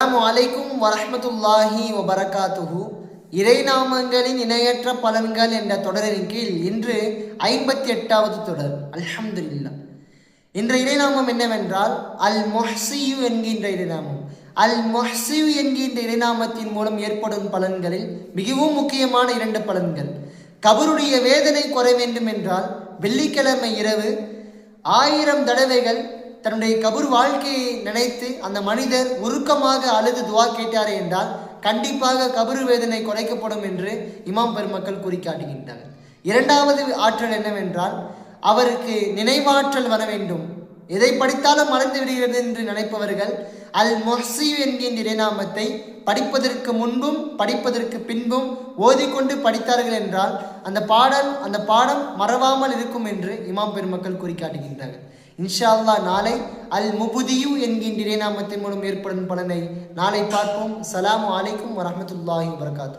அஸ்ஸலாமு வலைக்கும் வரமத்துல்லாஹி வபரகாத்துஹு. இறைநாமங்களின் இணையற்ற பலன்கள் என்ற தொடரின் கீழ் இன்று ஐம்பத்தி எட்டாவது தொடர். அல்ஹம்துலில்லாஹ். இன்ற இறைநாமம் என்னவென்றால் அல் மொஹ்சியு என்கின்ற இறைநாமம் அல் மொஹ்சியு என்கின்ற இறைநாமத்தின் மூலம் ஏற்படும் பலன்களில் மிகவும் முக்கியமான இரண்டு பலன்கள். கபருடைய வேதனை குறை வேண்டும் என்றால் வெள்ளிக்கிழமை இரவு ஆயிரம் தடவைகள் தன்னுடைய கபூர் வாழ்க்கையை நினைத்து அந்த மனிதர் உருக்கமாக அழுது துவா கேட்டாரே என்றால் கண்டிப்பாக கபூர் வேதனை குறைக்கப்படும் என்று இமாம் பெருமக்கள் குறிக்காட்டுகின்றனர். இரண்டாவது ஆற்றல் என்னவென்றால் அவருக்கு நினைவாற்றல் வர வேண்டும். எதை படித்தாலும் மறந்து விடுகிறது என்று நினைப்பவர்கள் அல் மொஹ்சி என்கின்ற இறைநாமத்தை படிப்பதற்கு முன்பும் படிப்பதற்கு பின்பும் ஓதிக்கொண்டு படித்தார்கள் என்றால் அந்த பாடல் அந்த பாடம் மறவாமல் இருக்கும் என்று இமாம் பெருமக்கள் குறிக்காட்டுகின்றார்கள் இன்ஷா அல்லாஹ் நாளை அல் முபுதியு என்கின்ற இறைநாமத்தின் மூலம் ஏற்படும் பலனை நாளை பார்ப்போம். சலாம் அலைக்கும் வரமத்துல்லாஹி வரகாத்து